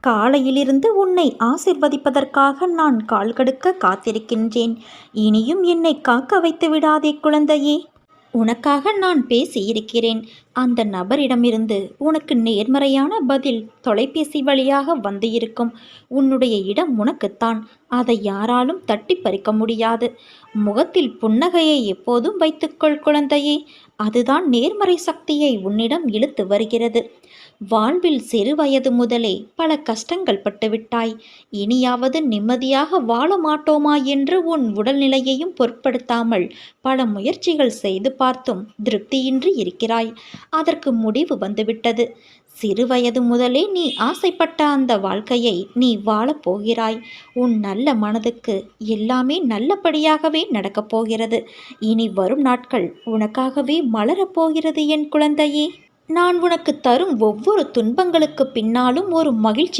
காலையிலிருந்து உன்னை ஆசிர்வதிப்பதற்காக நான் கால் கடுக்க காத்திருக்கின்றேன். இனியும் என்னை காக்க வைத்து விடாதே குழந்தையே. உனக்காக நான் பேசியிருக்கிறேன். அந்த நபரிடமிருந்து உனக்கு நேர்மறையான பதில் தொலைபேசி வழியாக வந்து இருக்கும் உன்னுடைய இடம் உனக்குத்தான். அதை யாராலும் தட்டி பறிக்க முடியாது. முகத்தில் புன்னகையை எப்போதும் வைத்துக்கொள் குழந்தையே. அதுதான் நேர்மறை சக்தியை உன்னிடம் இழுத்து வருகிறது. வாழ்வில் சிறு வயது முதலே பல கஷ்டங்கள் பட்டுவிட்டாய். இனியாவது நிம்மதியாக வாழ மாட்டோமா என்று உன் உடல்நிலையையும் பொருட்படுத்தாமல் பல முயற்சிகள் செய்து பார்த்தும் திருப்தியின்றி இருக்கிறாய். அதற்கு முடிவு வந்துவிட்டது. சிறு வயது முதலே நீ ஆசைப்பட்ட அந்த வாழ்க்கையை நீ வாழப் போகிறாய். உன் நல்ல மனதுக்கு எல்லாமே நல்லபடியாகவே நடக்கப் போகிறது. இனி வரும் நாட்கள் உனக்காகவே மலரப்போகிறது என் குழந்தையே. நான் உனக்கு தரும் ஒவ்வொரு துன்பங்களுக்கு பின்னாலும் ஒரு மகிழ்ச்சி